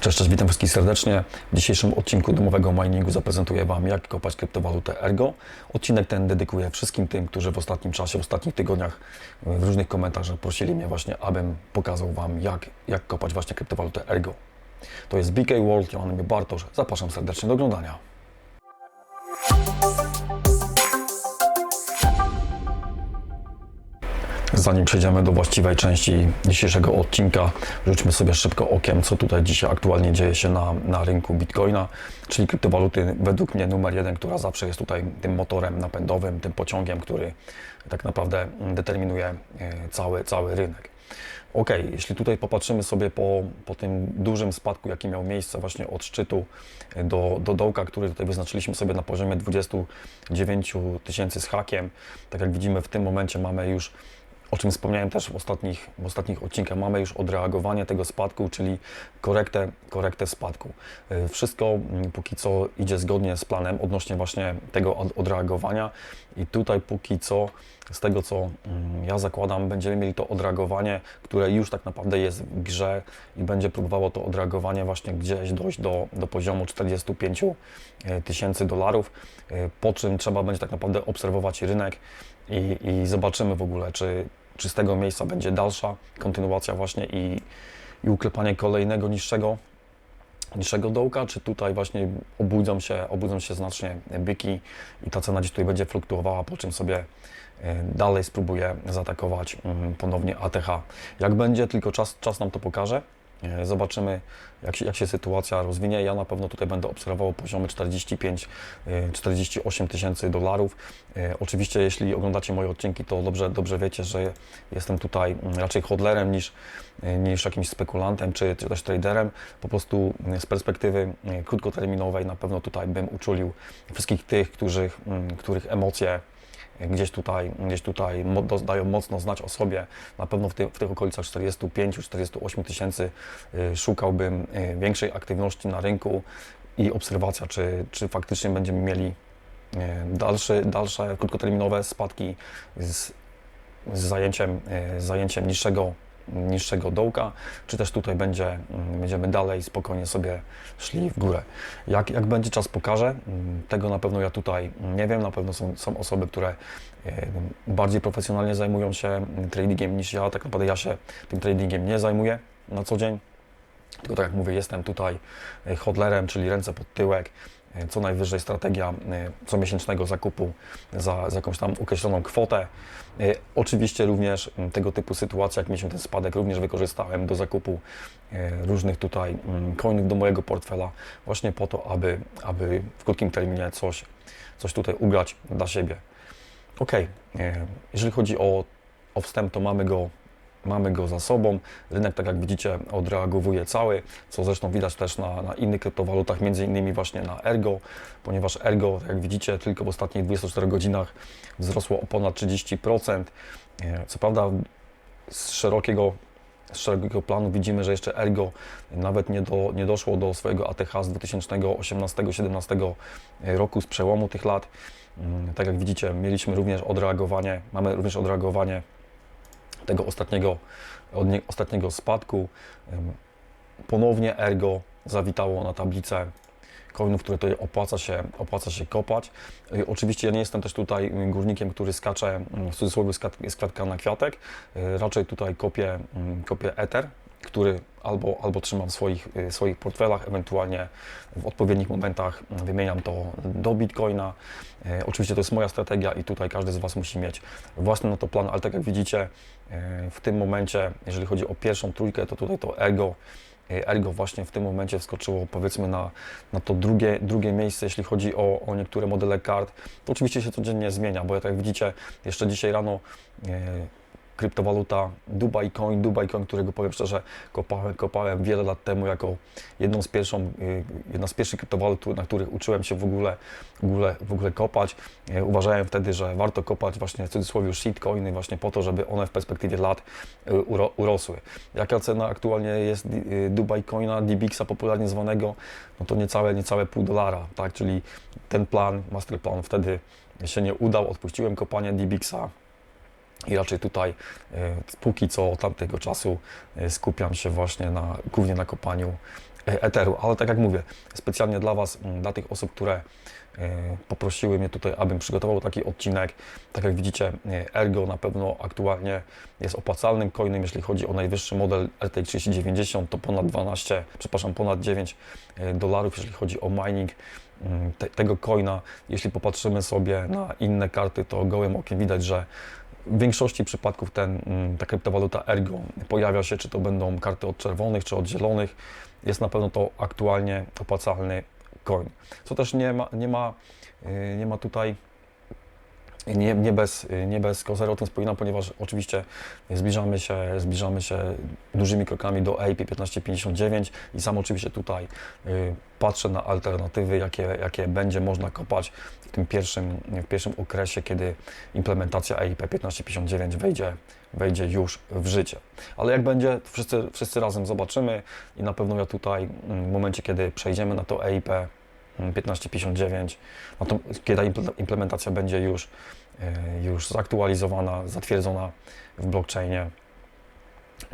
Cześć, cześć, witam wszystkich serdecznie. W dzisiejszym odcinku domowego miningu zaprezentuję Wam, jak kopać kryptowalutę Ergo. Odcinek ten dedykuję wszystkim tym, którzy w ostatnim czasie, w ostatnich tygodniach w różnych komentarzach prosili mnie właśnie, abym pokazał Wam, jak, jak kopać właśnie kryptowalutę Ergo. To jest BK World, ja mam imię Bartosz. Zapraszam serdecznie do oglądania. Zanim przejdziemy do właściwej części dzisiejszego odcinka, rzućmy sobie szybko okiem, co tutaj dzisiaj aktualnie dzieje się na, na rynku Bitcoina, czyli kryptowaluty według mnie numer jeden, która zawsze jest tutaj tym motorem napędowym, tym pociągiem, który tak naprawdę determinuje e, cały, cały rynek. Ok, jeśli tutaj popatrzymy sobie po, po tym dużym spadku, jaki miał miejsce właśnie od szczytu do, do dołka, który tutaj wyznaczyliśmy sobie na poziomie 29 tysięcy z hakiem, tak jak widzimy w tym momencie mamy już o czym wspomniałem też w ostatnich, w ostatnich odcinkach, mamy już odreagowanie tego spadku, czyli korektę, korektę spadku. Y, Wszystko mm, póki co idzie zgodnie z planem odnośnie właśnie tego od- odreagowania i tutaj póki co z tego co mm, ja zakładam, będziemy mieli to odreagowanie, które już tak naprawdę jest w grze i będzie próbowało to odreagowanie właśnie gdzieś dojść do, do poziomu 45 tysięcy dolarów, y, po czym trzeba będzie tak naprawdę obserwować rynek i, i zobaczymy w ogóle, czy, czy z tego miejsca będzie dalsza kontynuacja właśnie i, i uklepanie kolejnego niższego, niższego dołka, czy tutaj właśnie obudzą się, obudzą się znacznie byki i ta cena gdzieś tutaj będzie fluktuowała, po czym sobie e, dalej spróbuję zaatakować mm, ponownie ATH. Jak będzie, tylko czas, czas nam to pokaże. E, Zobaczymy, jak się, jak się sytuacja rozwinie. Ja na pewno tutaj będę obserwował poziomy 45-48 tysięcy dolarów. E, Oczywiście, jeśli oglądacie moje odcinki, to dobrze, dobrze wiecie, że jestem tutaj mm, raczej hodlerem niż, e, niż jakimś spekulantem czy, czy też traderem. Po prostu mm, z perspektywy e, krótkoterminowej na pewno tutaj bym uczulił wszystkich tych, których, mm, których emocje gdzieś tutaj, gdzieś tutaj dają mocno znać o sobie. Na pewno w, w tych okolicach 45-48 tysięcy y, szukałbym y, większej aktywności na rynku i obserwacja, czy, czy faktycznie będziemy mieli y, dalsze, dalsze krótkoterminowe spadki z, z zajęciem, z zajęciem niższego niższego dołka, czy też tutaj będzie, mm, będziemy dalej spokojnie sobie szli w górę. Jak, jak będzie czas pokaże, mm, tego na pewno ja tutaj nie wiem, na pewno są, są osoby, które e, bardziej profesjonalnie zajmują się mm, tradingiem niż ja, tak naprawdę ja się tym tradingiem nie zajmuję na co dzień, tylko tak jak mówię, jestem tutaj e, hodlerem, czyli ręce pod tyłek, co najwyżej strategia e, comiesięcznego zakupu za, za jakąś tam określoną kwotę. E, Oczywiście również tego typu sytuacje, jak mieliśmy ten spadek, również wykorzystałem do zakupu e, różnych tutaj coinów do mojego portfela, właśnie po to, aby, aby w krótkim terminie coś, coś tutaj ugrać dla siebie. Ok, jeżeli chodzi o, o wstęp, to mamy go, mamy go za sobą. Rynek, tak jak widzicie, odreagowuje cały, co zresztą widać też na, na innych kryptowalutach, między innymi właśnie na Ergo, ponieważ Ergo, tak jak widzicie, tylko w ostatnich 24 godzinach wzrosło o ponad 30%. E, Co prawda z szerokiego z szerokiego planu widzimy, że jeszcze Ergo nawet nie, do, nie doszło do swojego ATH z 2018-2017 roku, z przełomu tych lat. Mm, Tak jak widzicie, mieliśmy również odreagowanie, mamy również odreagowanie tego ostatniego, od nie, ostatniego spadku. Ponownie Ergo zawitało na tablicę coinów, które tutaj opłaca się, opłaca się kopać. Y, Oczywiście ja nie jestem też tutaj y, górnikiem, który skacze y, w cudzysłowie z kwiat- z kwiatka na kwiatek. Y, Raczej tutaj kopię, y, kopię Ether, który albo, albo trzymam w swoich, y, swoich portfelach, ewentualnie w odpowiednich momentach y, wymieniam to do Bitcoina. E, Oczywiście to jest moja strategia i tutaj każdy z Was musi mieć własny na to plan, ale tak jak widzicie, e, w tym momencie, jeżeli chodzi o pierwszą trójkę, to tutaj to Ergo, e, Ergo właśnie w tym momencie wskoczyło powiedzmy na, na to drugie, drugie miejsce, jeśli chodzi o, o niektóre modele kart. To oczywiście się codziennie zmienia, bo jak widzicie, jeszcze dzisiaj rano kryptowaluta Dubai Coin, Dubai Coin, którego powiem szczerze kopałem, kopałem wiele lat temu jako jedną z pierwszą, y, jedna z pierwszych kryptowalut, na których uczyłem się w ogóle, w ogóle, w ogóle kopać. Y, Uważałem wtedy, że warto kopać właśnie w cudzysłowie shitcoiny właśnie po to, żeby one w perspektywie lat y, uro, urosły. Jaka cena aktualnie jest y, Dubai Coina, DBX-a popularnie zwanego, no to niecałe, niecałe pół dolara, tak, czyli ten plan, master plan wtedy się nie udał, odpuściłem kopanie DBX-a, i raczej tutaj e, póki co od tamtego czasu e, skupiam się właśnie na, głównie na kopaniu e, Etheru, ale tak jak mówię, specjalnie dla Was, m, dla tych osób, które poprosiły mnie tutaj, abym przygotował taki odcinek. Tak jak widzicie, Ergo na pewno aktualnie jest opłacalnym coinem, jeśli chodzi o najwyższy model RTX 3090, to ponad 12, przepraszam, ponad 9 e, dolarów, jeśli chodzi o mining mm, te, tego coina. Jeśli popatrzymy sobie na inne karty, to gołym okiem widać, że w większości przypadków ten, mm, ta kryptowaluta Ergo pojawia się, czy to będą karty od czerwonych, czy od zielonych. Jest na pewno to aktualnie opłacalny coin. Co też nie ma, nie ma, yy, nie ma tutaj nie, nie, bez, nie bez kozery o tym wspominam, ponieważ oczywiście zbliżamy się, zbliżamy się dużymi krokami do AIP 1559 i sam oczywiście tutaj y, patrzę na alternatywy, jakie, jakie będzie można kopać w tym pierwszym, w pierwszym okresie, kiedy implementacja AIP 1559 wejdzie, wejdzie już w życie. Ale jak będzie, wszyscy, wszyscy razem zobaczymy i na pewno ja tutaj mm, w momencie, kiedy przejdziemy na to AIP 1559, no to kiedy ta implementacja będzie już, e, już zaktualizowana, zatwierdzona w blockchainie,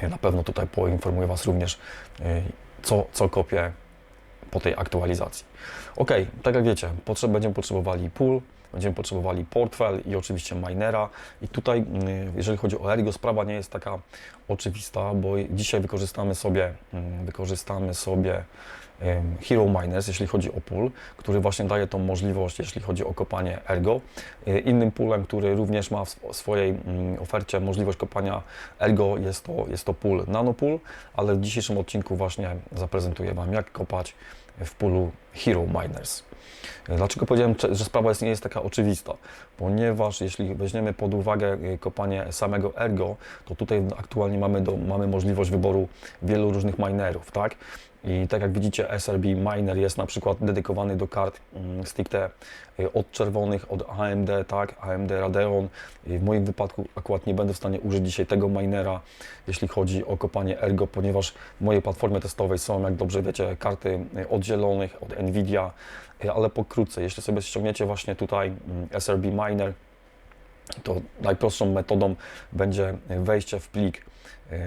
na pewno tutaj poinformuję Was również, e, co, co kopię po tej aktualizacji. Ok, tak jak wiecie, potrzeb, będziemy potrzebowali pool, będziemy potrzebowali portfel i oczywiście minera. I tutaj, mm, jeżeli chodzi o Ergo, sprawa nie jest taka oczywista, bo dzisiaj wykorzystamy sobie, mm, wykorzystamy sobie Hero Miners, jeśli chodzi o pool, który właśnie daje tą możliwość, jeśli chodzi o kopanie Ergo. E, Innym poolem, który również ma w sw- swojej mm, ofercie możliwość kopania Ergo jest to, jest to pool Nanopool, ale w dzisiejszym odcinku właśnie zaprezentuję Wam, jak kopać w poolu Hero Miners. Dlaczego powiedziałem, że sprawa jest, nie jest taka oczywista? Ponieważ jeśli weźmiemy pod uwagę y, kopanie samego Ergo, to tutaj aktualnie mamy, do, mamy możliwość wyboru wielu różnych minerów, tak? I tak jak widzicie, SRB Miner jest na przykład dedykowany do kart mm, stricte y, od czerwonych, od AMD, tak, AMD Radeon. W moim wypadku akurat nie będę w stanie użyć dzisiaj tego minera, jeśli chodzi o kopanie Ergo, ponieważ w mojej platformie testowej są, jak dobrze wiecie, karty y, od zielonych, od Nvidia, y, ale pokrótce, jeśli sobie ściągniecie właśnie tutaj mm, SRB Miner, to najprostszą metodą będzie wejście w plik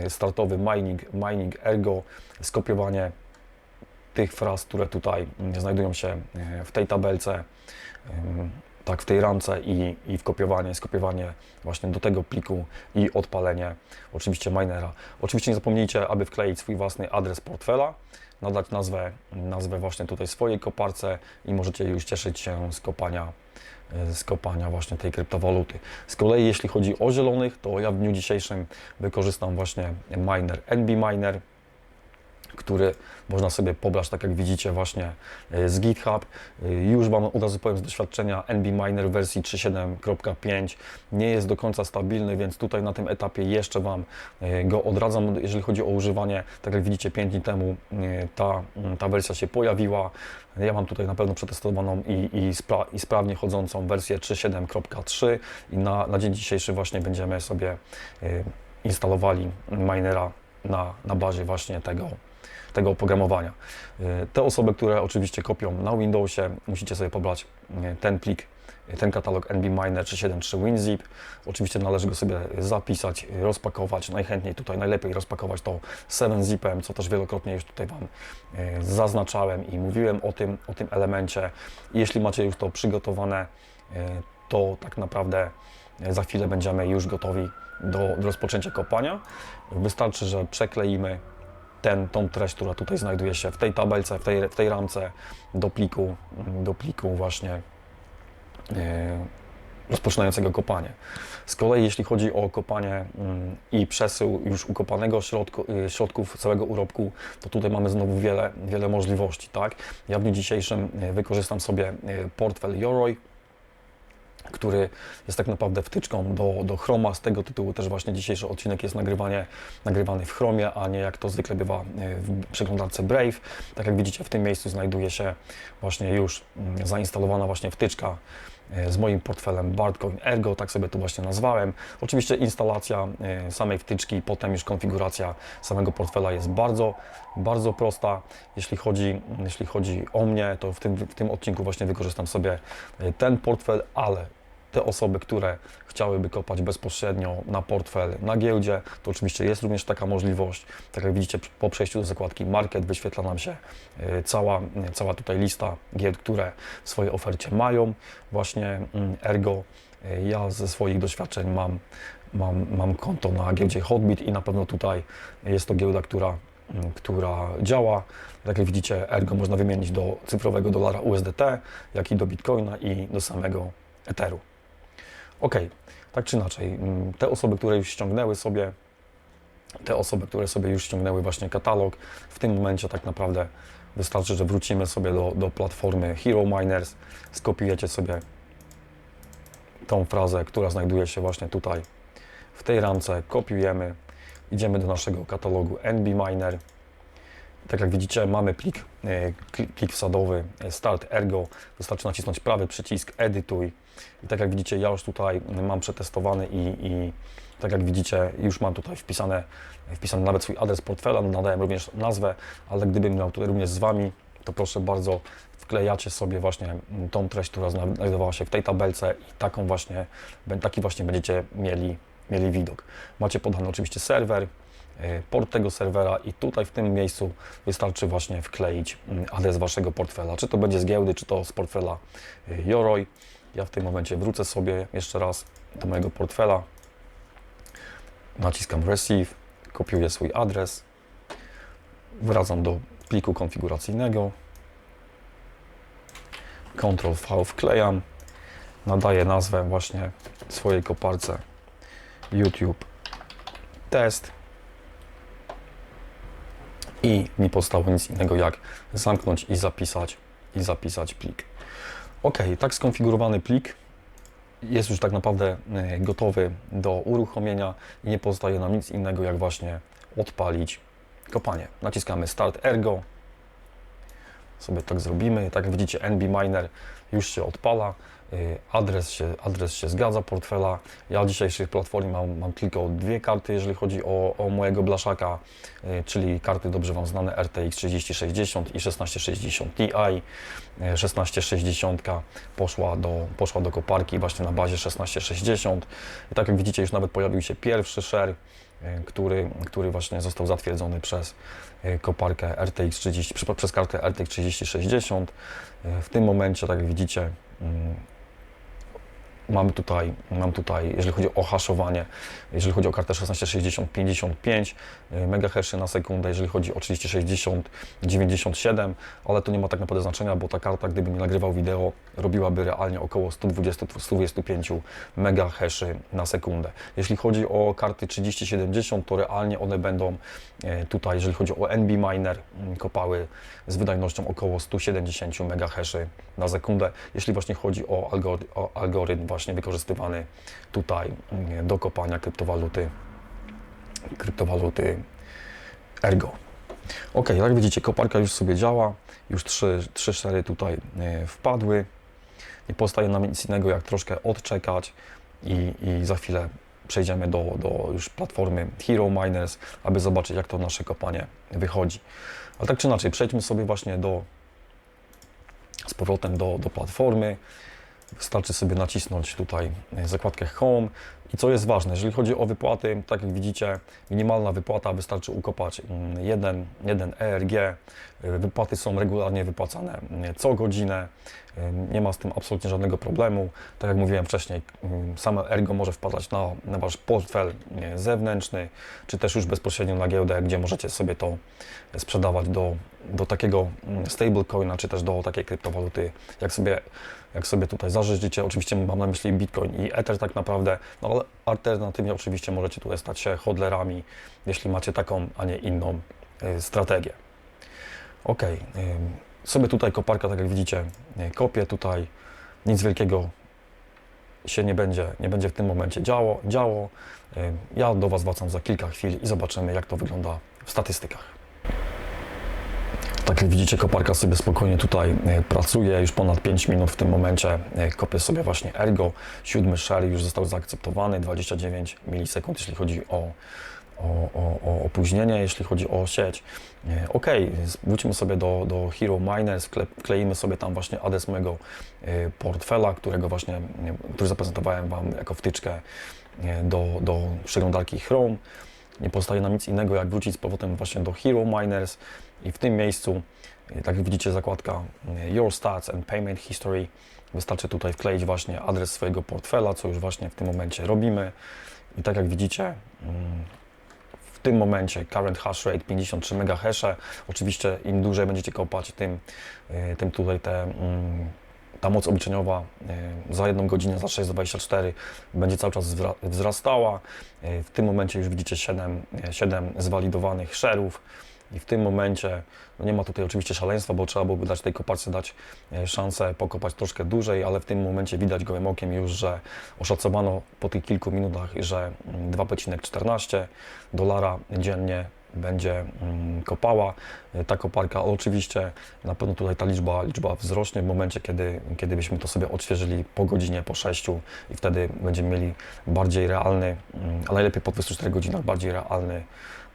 startowy mining, mining ergo, skopiowanie tych fraz, które tutaj znajdują się y, w tej tabelce, ym, tak w tej ramce i, i wkopiowanie, skopiowanie właśnie do tego pliku i odpalenie oczywiście minera. Oczywiście nie zapomnijcie, aby wkleić swój własny adres portfela, nadać nazwę, nazwę właśnie tutaj swojej koparce i możecie już cieszyć się z kopania e, z kopania właśnie tej kryptowaluty. Z kolei jeśli chodzi o zielonych, to ja w dniu dzisiejszym wykorzystam właśnie miner NB Miner, który można sobie pobrać, tak jak widzicie właśnie e, z GitHub. E, Już Wam od razu powiem z doświadczenia, NB Miner wersji 3.7.5 nie jest do końca stabilny, więc tutaj na tym etapie jeszcze Wam e, go odradzam, jeżeli chodzi o używanie. Tak jak widzicie, 5 dni temu ta, m, ta wersja się pojawiła. Ja mam tutaj na pewno przetestowaną i, i, spra i sprawnie chodzącą wersję 3.7.3 i na, na dzień dzisiejszy właśnie będziemy sobie instalowali minera na, na bazie właśnie tego, tego oprogramowania. Y, Te osoby, które oczywiście kopią na Windowsie, musicie sobie pobrać y, ten plik, y, ten katalog NB Miner 373 WinZip. Oczywiście należy go sobie zapisać, rozpakować. Najchętniej tutaj najlepiej rozpakować to 7-zipem, co też wielokrotnie już tutaj Wam zaznaczałem i mówiłem o tym, o tym elemencie. Jeśli macie już to przygotowane, to tak naprawdę za chwilę będziemy już gotowi do, do rozpoczęcia kopania. Wystarczy, że przekleimy ten, tą treść, która tutaj znajduje się w tej tabelce, w tej, w tej ramce do pliku, do pliku właśnie e, rozpoczynającego kopanie. Z kolei jeśli chodzi o kopanie mm, i przesył już ukopanego środku, y, środków całego urobku, to tutaj mamy znowu wiele, wiele możliwości. Tak? Ja w dniu dzisiejszym y, wykorzystam sobie portfel Yoroi, który jest tak naprawdę wtyczką do, do Chroma. Z tego tytułu też właśnie dzisiejszy odcinek jest nagrywanie, nagrywany w Chromie, a nie jak to zwykle bywa e, w przeglądarce Brave. Tak jak widzicie, w tym miejscu znajduje się właśnie już mm, zainstalowana właśnie wtyczka e, z moim portfelem Bartcoin Ergo, tak sobie to właśnie nazwałem. Oczywiście instalacja e, samej wtyczki, potem już konfiguracja samego portfela jest bardzo, bardzo prosta. Jeśli chodzi, jeśli chodzi o mnie, to w tym, w tym odcinku właśnie wykorzystam sobie ten portfel, ale te osoby, które chciałyby kopać bezpośrednio na portfel na giełdzie, to oczywiście jest również taka możliwość. Tak jak widzicie, po przejściu do zakładki Market wyświetla nam się y, cała, y, cała tutaj lista giełd, które w swojej ofercie mają właśnie mm, Ergo. Y, Ja ze swoich doświadczeń mam, mam, mam konto na giełdzie Hotbit i na pewno tutaj jest to giełda, która, mm, która działa. Tak jak widzicie, Ergo można wymienić do cyfrowego dolara USDT, jak i do Bitcoina i do samego Etheru. Ok, tak czy inaczej, mm, te osoby, które już ściągnęły sobie, te osoby, które sobie już ściągnęły właśnie katalog, w tym momencie tak naprawdę wystarczy, że wrócimy sobie do, do platformy Hero Miners, skopiujecie sobie tą frazę, która znajduje się właśnie tutaj w tej ramce, kopiujemy, idziemy do naszego katalogu NB Miner. Tak jak widzicie, mamy plik, e, plik wsadowy e, Start Ergo. Wystarczy nacisnąć prawy przycisk Edytuj. I tak jak widzicie, ja już tutaj mam przetestowany i, i tak jak widzicie, już mam tutaj wpisane, wpisany nawet swój adres portfela, nadałem również nazwę, ale gdybym miał tutaj również z Wami, to proszę bardzo, wklejacie sobie właśnie tą treść, która zna- znajdowała się w tej tabelce i taką właśnie, taki właśnie będziecie mieli, mieli widok. Macie podany oczywiście serwer, y, port tego serwera i tutaj w tym miejscu wystarczy właśnie wkleić mm, adres Waszego portfela, czy to będzie z giełdy, czy to z portfela Yoroi. Ja w tym momencie wrócę sobie jeszcze raz do mojego portfela, naciskam Receive, kopiuję swój adres, wracam do pliku konfiguracyjnego, Ctrl V wklejam, nadaję nazwę właśnie swojej koparce. YouTube test. I mi pozostało nic innego jak zamknąć i zapisać i zapisać plik. Ok, tak skonfigurowany plik jest już tak naprawdę e, gotowy do uruchomienia i nie pozostaje nam nic innego jak właśnie odpalić kopanie. Naciskamy Start Ergo, sobie tak zrobimy. Tak jak widzicie, NB Miner już się odpala, y, adres się, adres się zgadza portfela. Ja w dzisiejszych platformie mam, mam tylko dwie karty, jeżeli chodzi o, o mojego blaszaka, y, czyli karty dobrze Wam znane RTX 3060 i 1660 Ti. Y, 1660 poszła do, poszła do koparki właśnie na bazie 1660. I tak jak widzicie, już nawet pojawił się pierwszy share, y, który, który właśnie został zatwierdzony przez y, koparkę RTX 30, przy- przez kartę RTX 3060. Y, W tym momencie, tak jak widzicie, mm, mamy tutaj, mam tutaj, jeżeli chodzi o haszowanie, jeżeli chodzi o kartę 1660, 55 MHz na sekundę, jeżeli chodzi o 3060, 97, ale to nie ma tak naprawdę znaczenia, bo ta karta, gdybym nagrywał wideo, robiłaby realnie około 120-125 MHz na sekundę. Jeśli chodzi o karty 3070, to realnie one będą e, tutaj, jeżeli chodzi o NB Miner, mm, kopały z wydajnością około 170 MHz na sekundę. Jeśli właśnie chodzi o, algory, o algorytm właśnie wykorzystywany tutaj mm, do kopania kryptowaluty, kryptowaluty Ergo. Ok, jak widzicie, koparka już sobie działa, już trzy, trzy szery tutaj e, wpadły. Nie pozostaje nam nic innego, jak troszkę odczekać i, i za chwilę przejdziemy do, do już platformy Hero Miners, aby zobaczyć, jak to nasze kopanie wychodzi. Ale tak czy inaczej, przejdźmy sobie właśnie do, z powrotem do, do platformy. Wystarczy sobie nacisnąć tutaj zakładkę Home. I co jest ważne, jeżeli chodzi o wypłaty, tak jak widzicie, minimalna wypłata wystarczy ukopać mm, jeden, jeden ERG. Wypłaty są regularnie wypłacane mm, co godzinę. E, Nie ma z tym absolutnie żadnego problemu. Tak jak mówiłem wcześniej, mm, same ergo może wpadać na, na Wasz portfel zewnętrzny, czy też już bezpośrednio na giełdę, gdzie możecie sobie to sprzedawać do, do takiego mm, stablecoina, czy też do takiej kryptowaluty, jak sobie, jak sobie tutaj zażyczycie. Oczywiście mam na myśli Bitcoin i Ether tak naprawdę, no ale alternatywnie oczywiście możecie tutaj stać się hodlerami, jeśli macie taką, a nie inną y, strategię. Ok, sobie tutaj koparka, tak jak widzicie, y, kopię tutaj, nic wielkiego się nie będzie, nie będzie w tym momencie działo. działo. Ym, Ja do Was wracam za kilka chwil i zobaczymy, jak to wygląda w statystykach. Tak jak widzicie, koparka sobie spokojnie tutaj e, pracuje, już ponad 5 minut w tym momencie e, kopię sobie właśnie Ergo. Siódmy share już został zaakceptowany, 29 milisekund, jeśli chodzi o, o, o, o opóźnienie, jeśli chodzi o sieć. E, Ok, wrócimy sobie do, do Hero Miners, wkle- wkleimy sobie tam właśnie adres mojego portfela, którego właśnie, który zaprezentowałem Wam jako wtyczkę do, do przeglądarki Chrome. Nie pozostaje nam nic innego, jak wrócić z powrotem właśnie do Hero Miners i w tym miejscu, e, tak jak widzicie, zakładka e, Your Stats and Payment History. Wystarczy tutaj wkleić właśnie adres swojego portfela, co już właśnie w tym momencie robimy. I tak jak widzicie, mm, w tym momencie current hash rate 53 MHz. Oczywiście im dłużej będziecie kopać, tym, y, tym tutaj te, mm, ta moc obliczeniowa za jedną godzinę, za 6,24 będzie cały czas wzrastała. W tym momencie już widzicie 7, 7 zwalidowanych share'ów. I w tym momencie, no nie ma tutaj oczywiście szaleństwa, bo trzeba byłoby dać tej koparce dać e, szansę pokopać troszkę dłużej, ale w tym momencie widać gołym okiem już, że oszacowano po tych kilku minutach, że mm, 2,14 dolara dziennie będzie mm, kopała e, ta koparka. Oczywiście na pewno tutaj ta liczba, liczba wzrośnie w momencie, kiedy, kiedy byśmy to sobie odświeżyli po godzinie, po 6 i wtedy będziemy mieli bardziej realny, mm, a najlepiej po 24 godzinach bardziej realny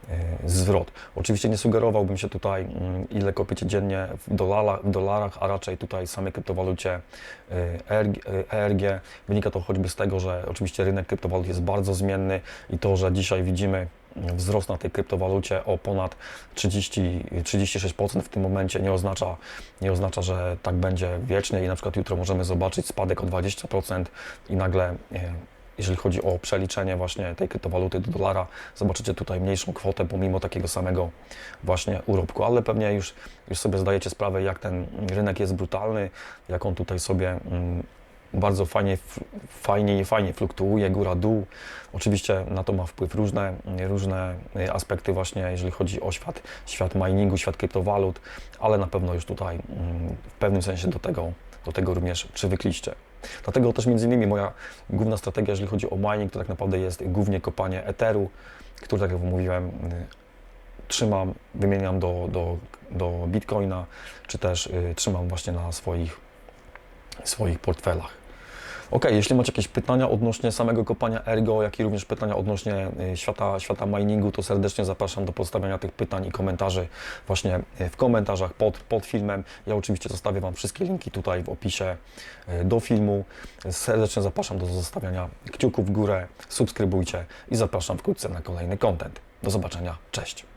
e, zwrot. Oczywiście nie sugerowałbym się tutaj, mm, ile kopiecie dziennie w, dolara, w dolarach, a raczej tutaj samej kryptowalucie ERG, e. Wynika to choćby z tego, że oczywiście rynek kryptowalut jest bardzo zmienny i to, że dzisiaj widzimy wzrost na tej kryptowalucie o ponad 30, 36% w tym momencie nie oznacza, nie oznacza, że tak będzie wiecznie i na przykład jutro możemy zobaczyć spadek o 20% i nagle e, jeżeli chodzi o przeliczenie właśnie tej kryptowaluty do dolara, zobaczycie tutaj mniejszą kwotę pomimo takiego samego właśnie urobku, ale pewnie już, już sobie zdajecie sprawę, jak ten rynek jest brutalny, jak on tutaj sobie mm, bardzo fajnie, fajnie fajnie fluktuuje, góra-dół. Oczywiście na to ma wpływ różne, różne y, aspekty właśnie, jeżeli chodzi o świat, świat miningu, świat kryptowalut, ale na pewno już tutaj mm, w pewnym sensie do tego, do tego również przywykliście. Dlatego też między innymi moja główna strategia, jeżeli chodzi o mining, to tak naprawdę jest głównie kopanie Etheru, który, tak jak mówiłem, y, trzymam, wymieniam do, do, do Bitcoina, czy też y, trzymam właśnie na swoich, swoich portfelach. Ok, jeśli macie jakieś pytania odnośnie samego kopania Ergo, jak i również pytania odnośnie y, świata, świata miningu, to serdecznie zapraszam do postawiania tych pytań i komentarzy właśnie y, w komentarzach pod, pod filmem. Ja oczywiście zostawię Wam wszystkie linki tutaj w opisie y, do filmu. Serdecznie zapraszam do zostawiania kciuków w górę, subskrybujcie i zapraszam wkrótce na kolejny content. Do zobaczenia, cześć!